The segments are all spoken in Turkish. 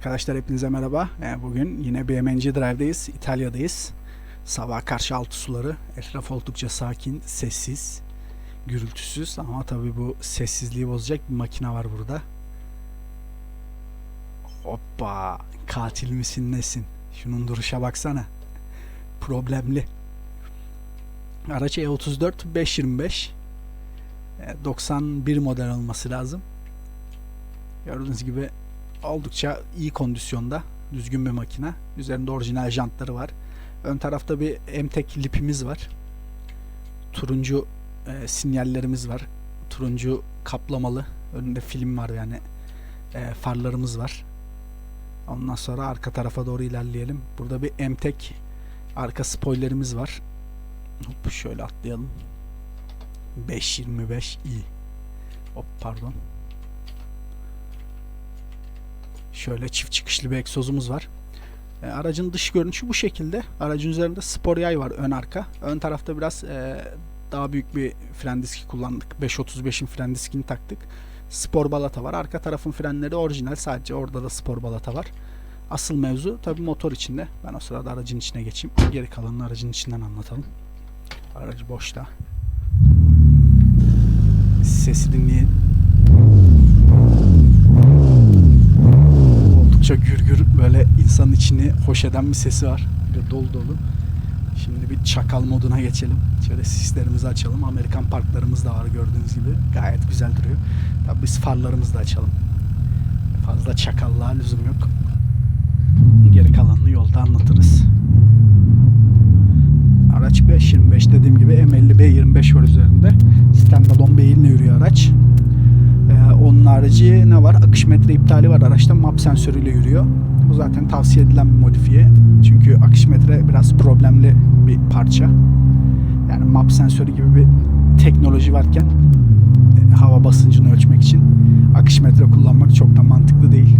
Arkadaşlar hepinize merhaba. Ee, Bugün yine BMNC Drive'dayız. İtalya'dayız. Sabah karşı altı suları. Etraf oldukça sakin, sessiz, gürültüsüz ama tabii bu sessizliği bozacak bir makine var burada. Hoppa! Katil misin nesin? Şunun duruşa baksana. Problemli. Araç E E34 525. Ee, 91 model olması lazım. Gördüğünüz gibi oldukça iyi kondisyonda. Düzgün bir makine. Üzerinde orijinal jantları var. Ön tarafta bir emtek lipimiz var. Turuncu e, sinyallerimiz var. Turuncu kaplamalı. Önünde film var yani. E, farlarımız var. Ondan sonra arka tarafa doğru ilerleyelim. Burada bir emtek arka spoilerimiz var. Hop şöyle atlayalım. 525i. Hop pardon. Şöyle çift çıkışlı bir egzozumuz var. E, aracın dış görünüşü bu şekilde. Aracın üzerinde spor yay var ön arka. Ön tarafta biraz e, daha büyük bir fren diski kullandık. 535'in fren diskini taktık. Spor balata var. Arka tarafın frenleri orijinal. Sadece orada da spor balata var. Asıl mevzu tabi motor içinde. Ben o sırada aracın içine geçeyim. Geri kalanını aracın içinden anlatalım. Aracı boşta. Sesi dinleyin. Oldukça gürgür böyle insanın içini hoş eden bir sesi var. Böyle dolu dolu. Şimdi bir çakal moduna geçelim. Şöyle sislerimizi açalım. Amerikan parklarımız da var gördüğünüz gibi. Gayet güzel duruyor. Tabi biz farlarımızı da açalım. Fazla çakallığa lüzum yok. Geri kalanını yolda anlatırız. Araç 5.25 dediğim gibi M50 B25 var üzerinde. Standalone beyinle yürüyor araç. Ee, onun harici ne var? Akış metre iptali var araçta. Map sensörüyle yürüyor. Bu zaten tavsiye edilen bir modifiye. Çünkü akış metre biraz problemli bir parça. Yani map sensörü gibi bir teknoloji varken e, hava basıncını ölçmek için akış metre kullanmak çok da mantıklı değil.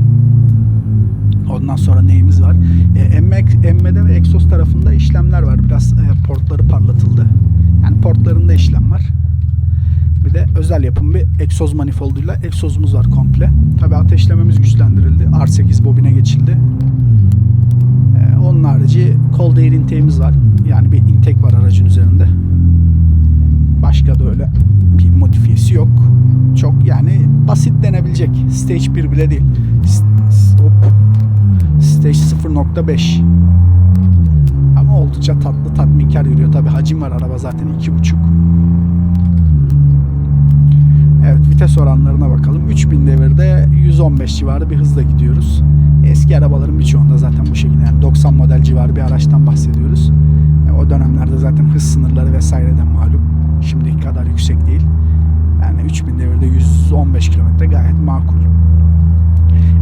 Ondan sonra neyimiz var? E, emme, emmede ve egzoz tarafında işlemler var. Biraz e, portları parlatıldı. Yani portlarında işlem var. Bir de özel yapım bir egzoz manifolduyla egzozumuz var komple. Tabi ateşlememiz güçlendirildi. R8 bobine geçildi. Ee, onun harici cold air intake'imiz var. Yani bir intake var aracın üzerinde. Başka da öyle bir modifiyesi yok. Çok yani basit denebilecek. Stage 1 bile değil. Hop. Stage 0.5 ama oldukça tatlı tatminkar yürüyor. Tabi hacim var araba zaten 2.5 Evet vites oranlarına bakalım. 3000 devirde 115 civarı bir hızla gidiyoruz. Eski arabaların birçoğunda zaten bu şekilde. Yani 90 model civarı bir araçtan bahsediyoruz. E, o dönemlerde zaten hız sınırları vesaireden malum. Şimdiki kadar yüksek değil. Yani 3000 devirde 115 kilometre gayet makul.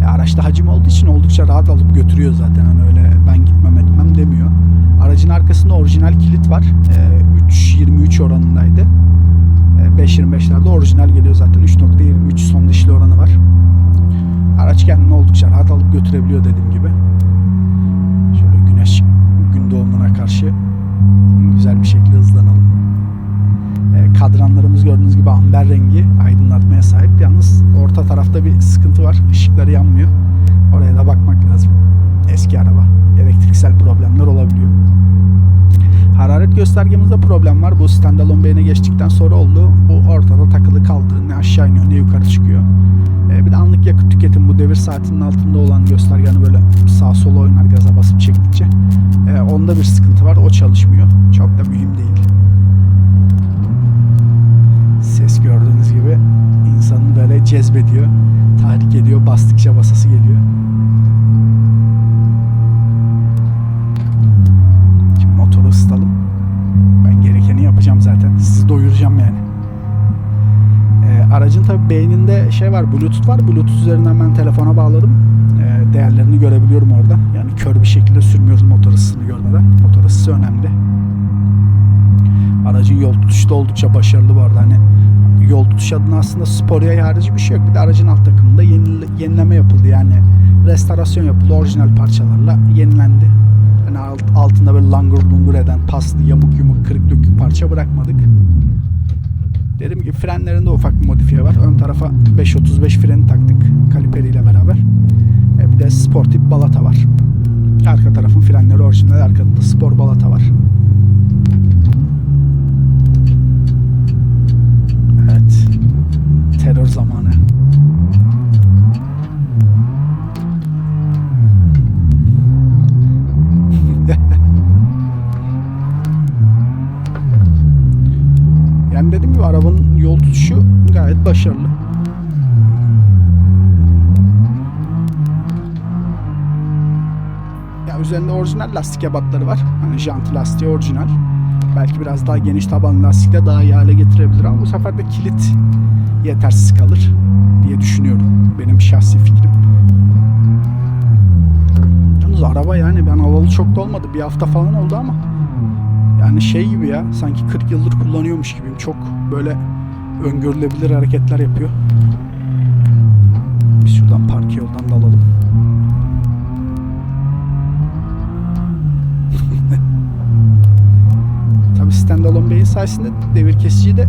E, araçta hacim olduğu için oldukça rahat alıp götürüyor zaten. Hani öyle ben gitmem etmem demiyor. Aracın arkasında orijinal kilit var. E, 3.23 oranındaydı. E, 5.25'lerde orijinal geliyor zaten. 3.23 son dişli oranı var. Araç kendini oldukça rahat alıp götürebiliyor dediğim gibi. Şöyle güneş gün doğumuna karşı güzel bir şekilde hızlanalım. E, kadranlarımız gördüğünüz gibi amber rengi aydınlatmaya sahip. Yalnız orta tarafta bir sıkıntı var. Işıkları yanmıyor. Oraya da bakmak lazım. Eski araba. Elektriksel problemler olabiliyor. Hararet göstergemizde problem var. Bu standalone beyne geçtikten sonra oldu. Bu ortada takılı kaldı. Ne aşağı iniyor ne yukarı çıkıyor. Ee, bir de anlık yakıt tüketim bu devir saatinin altında olan göstergeni böyle sağa sola oynar gaza basıp çektikçe. Ee, onda bir sıkıntı var. O çalışmıyor. Çok da mühim değil. Ses gördüğünüz gibi insanı böyle cezbediyor. Tahrik ediyor. Bastıkça basası geliyor. Şey var, Bluetooth var. Bluetooth üzerinden ben telefona bağladım. Ee, değerlerini görebiliyorum orada. Yani kör bir şekilde sürmüyoruz motor ısısını görmeden. Motor ısısı önemli. Aracın yol tutuşu da oldukça başarılı bu arada. Hani yol tutuş adına aslında spor yay harici bir şey yok. Bir de aracın alt takımında yenile- yenileme yapıldı. Yani restorasyon yapıldı. Orijinal parçalarla yenilendi. Yani alt, altında böyle langur lungur eden paslı yamuk yumuk kırık dökük parça bırakmadık. Dediğim gibi frenlerinde ufak bir modifiye var. Ön tarafa 535 freni taktık kaliperiyle beraber. E, bir de Bir de sportif balata var. Arka tarafın frenleri orijinal. Arkada da spor balata var. Evet. Terör zamanı. Başarılı. Ya üzerinde orijinal lastik ebatları var. Hani jant lastiği orijinal. Belki biraz daha geniş taban lastikle daha iyi hale getirebilir ama bu sefer de kilit yetersiz kalır diye düşünüyorum. Benim şahsi fikrim. Yalnız araba yani ben alalı çok da olmadı. Bir hafta falan oldu ama yani şey gibi ya sanki 40 yıldır kullanıyormuş gibiyim. Çok böyle öngörülebilir hareketler yapıyor. Biz şuradan park yoldan da alalım. Tabi standalone beyin sayesinde devir kesiciyi de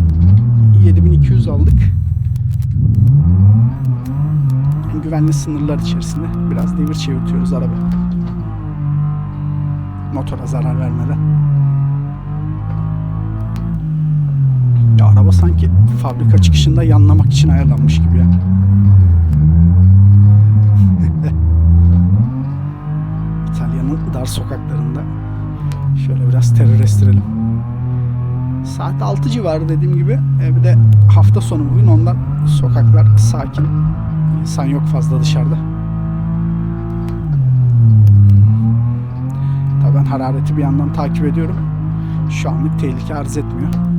7200 aldık. En güvenli sınırlar içerisinde biraz devir çevirtiyoruz araba. Motora zarar vermeden. Ya araba sanki fabrika çıkışında yanlamak için ayarlanmış gibi ya. İtalya'nın dar sokaklarında şöyle biraz terör estirelim. Saat 6 civarı dediğim gibi. E, bir de hafta sonu bugün ondan sokaklar sakin. İnsan yok fazla dışarıda. Tabii ben harareti bir yandan takip ediyorum. Şu anlık tehlike arz etmiyor.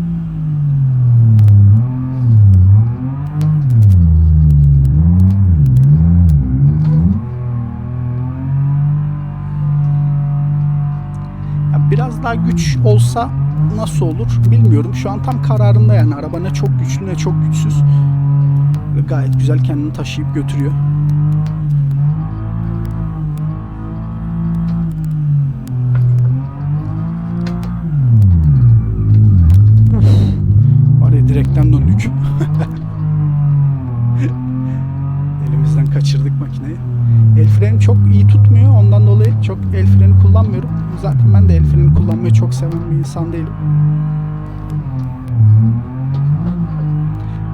Daha güç olsa nasıl olur bilmiyorum. Şu an tam kararında yani araba ne çok güçlü ne çok güçsüz. Ve gayet güzel kendini taşıyıp götürüyor. Kullanmıyorum. Zaten ben de el freni kullanmayı çok seven bir insan değilim.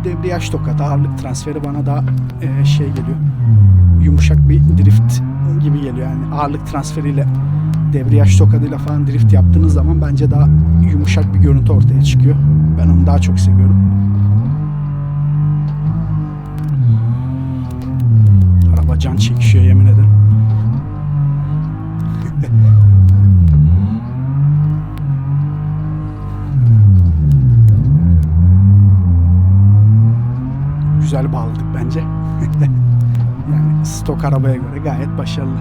Debriyaj tokat, ağırlık transferi bana daha e, şey geliyor. Yumuşak bir drift gibi geliyor. Yani ağırlık transferiyle debriyaj tokadıyla falan drift yaptığınız zaman bence daha yumuşak bir görüntü ortaya çıkıyor. Ben onu daha çok seviyorum. Araba can çekişiyor yemin ederim. Güzel bağladık bence. yani stok arabaya göre gayet başarılı.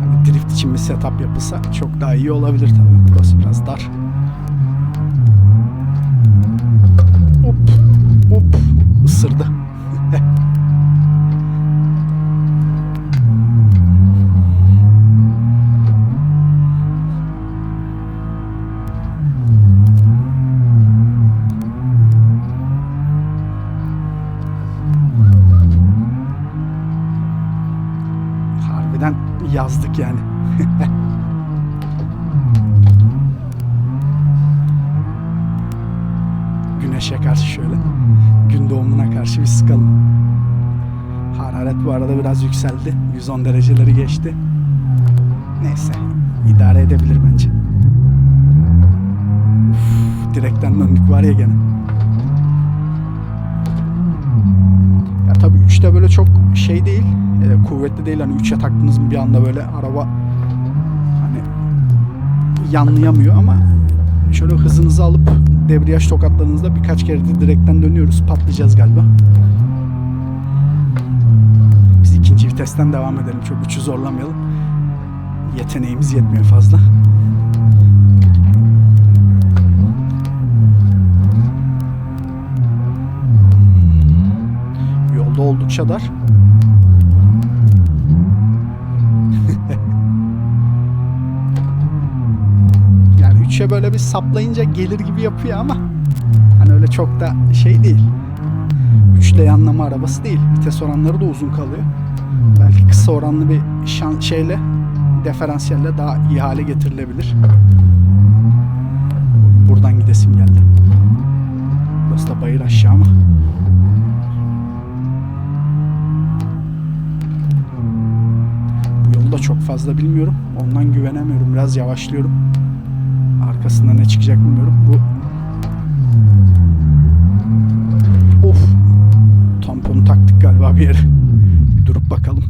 Hani drift için bir setup yapılsa çok daha iyi olabilir tabii. Burası biraz dar. Yazdık yani. Güneşe karşı şöyle. Gün doğumuna karşı bir sıkalım. Hararet bu arada biraz yükseldi. 110 dereceleri geçti. Neyse. idare edebilir bence. Uf, direkten döndük var ya gene. Ya tabii 3'te böyle çok şey değil. e, kuvvetli değil. Hani 3'e taktınız mı bir anda böyle araba hani yanlayamıyor ama şöyle hızınızı alıp debriyaj tokatlarınızda birkaç kere de direkten dönüyoruz. Patlayacağız galiba. Biz ikinci vitesten devam edelim. Çok üçü zorlamayalım. Yeteneğimiz yetmiyor fazla. Yolda oldukça dar. Yani üçe böyle bir saplayınca gelir gibi yapıyor ama hani öyle çok da şey değil. Üçle yanlama arabası değil. Vites oranları da uzun kalıyor. Belki kısa oranlı bir şan şeyle diferansiyelle daha iyi hale getirilebilir. Buradan gidesim geldi. Burası da bayır aşağı mı? Bu yolu da çok fazla bilmiyorum. Ondan güvenemiyorum. Biraz yavaşlıyorum. Arkasında ne çıkacak bilmiyorum. Bu Of. Tamponu taktık galiba bir yere. Bir durup bakalım.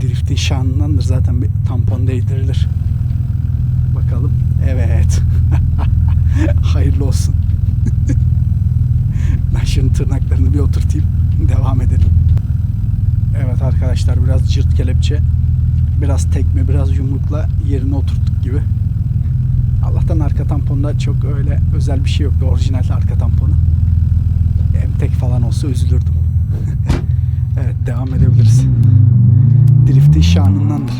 Driftin şanındandır zaten bir tampon değdirilir. Bakalım. Evet. Hayırlı olsun. ben şunun tırnaklarını bir oturtayım. Devam edelim. Evet arkadaşlar biraz cırt kelepçe. Biraz tekme, biraz yumrukla yerine oturttuk gibi. Allah'tan arka tamponda çok öyle özel bir şey yoktu. Orijinal arka tamponu. Emtek falan olsa üzülürdüm. evet devam edebiliriz. Driftin şanındandır.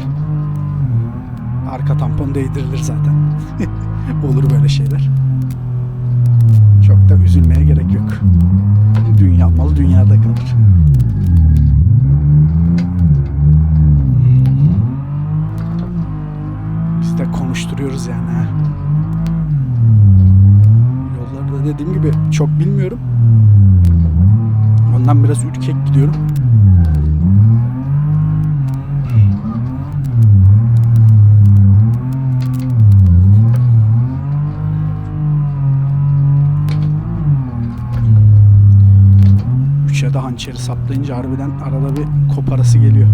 Arka tampon değdirilir zaten. Olur böyle şeyler. Çok da üzülmeye gerek yok. Dünya malı dünyada kalır. Biz de konuşturuyoruz yani dediğim gibi çok bilmiyorum. Ondan biraz ürkek gidiyorum. Üçe de hançeri saplayınca harbiden arada bir koparası geliyor.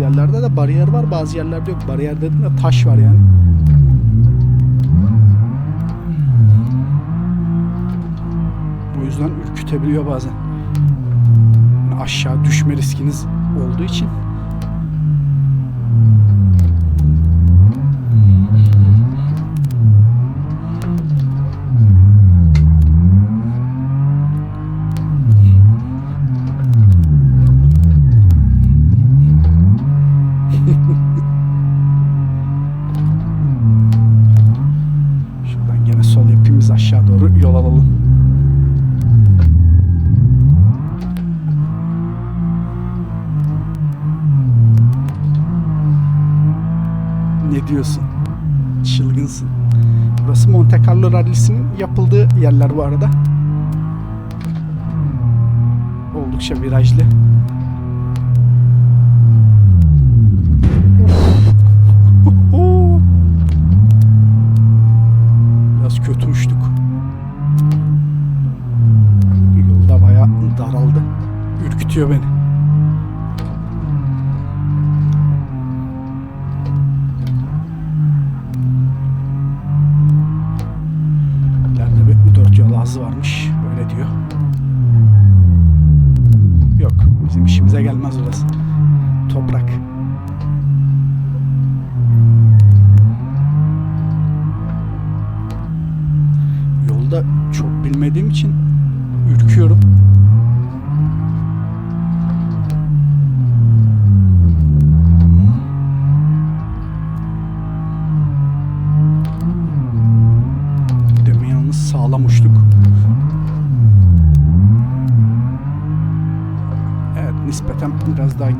Yerlerde de bariyer var, bazı yerlerde yok. Bariyer dedim de taş var yani. Bu yüzden ürkütebiliyor bazen. Yani aşağı düşme riskiniz olduğu için. Alalım. Ne diyorsun? Çılgınsın. Burası Monte Carlo Rally'sinin yapıldığı yerler bu arada. Oldukça virajlı. Ürkütüyor beni.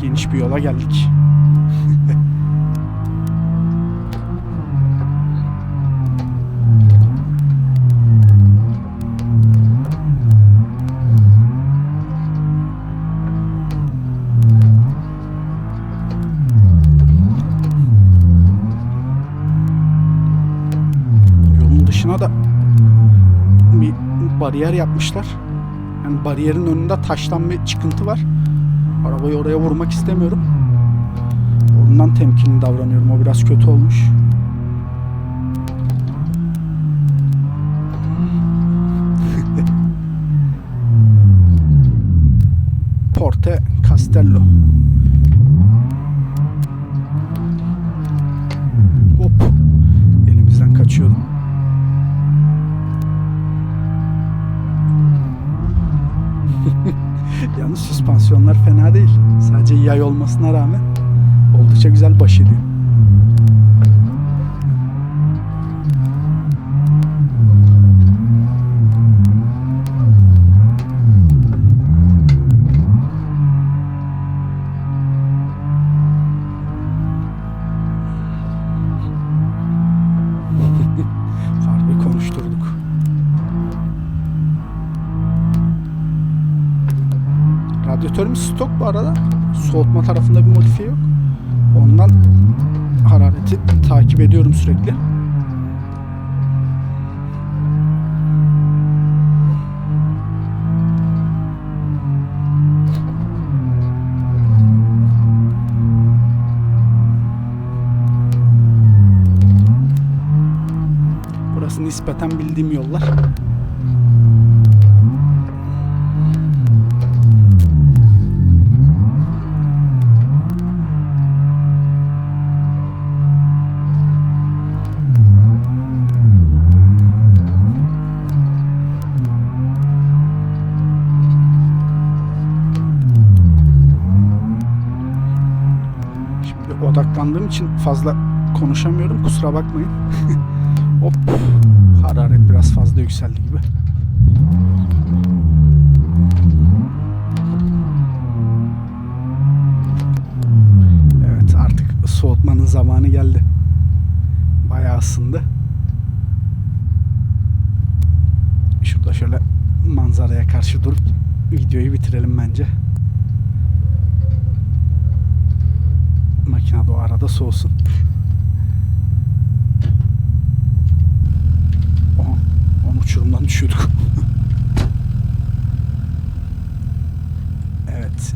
Geniş bir yola geldik. Yolun dışına da bir bariyer yapmışlar. Yani bariyerin önünde taştan bir çıkıntı var. Arabayı oraya vurmak istemiyorum. Ondan temkinli davranıyorum. O biraz kötü olmuş. Porte Castello. Hop. Elimizden kaçıyordu. Yalnız süspansiyonlar fena değil. Sadece yay olmasına rağmen oldukça güzel baş ediyor. Radyatörümüz stok bu arada. Soğutma tarafında bir modifiye yok. Ondan harareti takip ediyorum sürekli. Burası nispeten bildiğim yollar. İçin fazla konuşamıyorum. Kusura bakmayın. Hop. Hararet biraz fazla yükseldi gibi. Evet artık soğutmanın zamanı geldi. Bayağı ısındı. Şurada şöyle manzaraya karşı durup videoyu bitirelim bence. Makine de o arada soğusun. Oha, onu uçurumdan düşürdük. evet.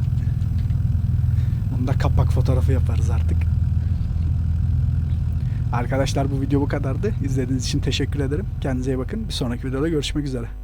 Bunu da kapak fotoğrafı yaparız artık. Arkadaşlar bu video bu kadardı. İzlediğiniz için teşekkür ederim. Kendinize iyi bakın. Bir sonraki videoda görüşmek üzere.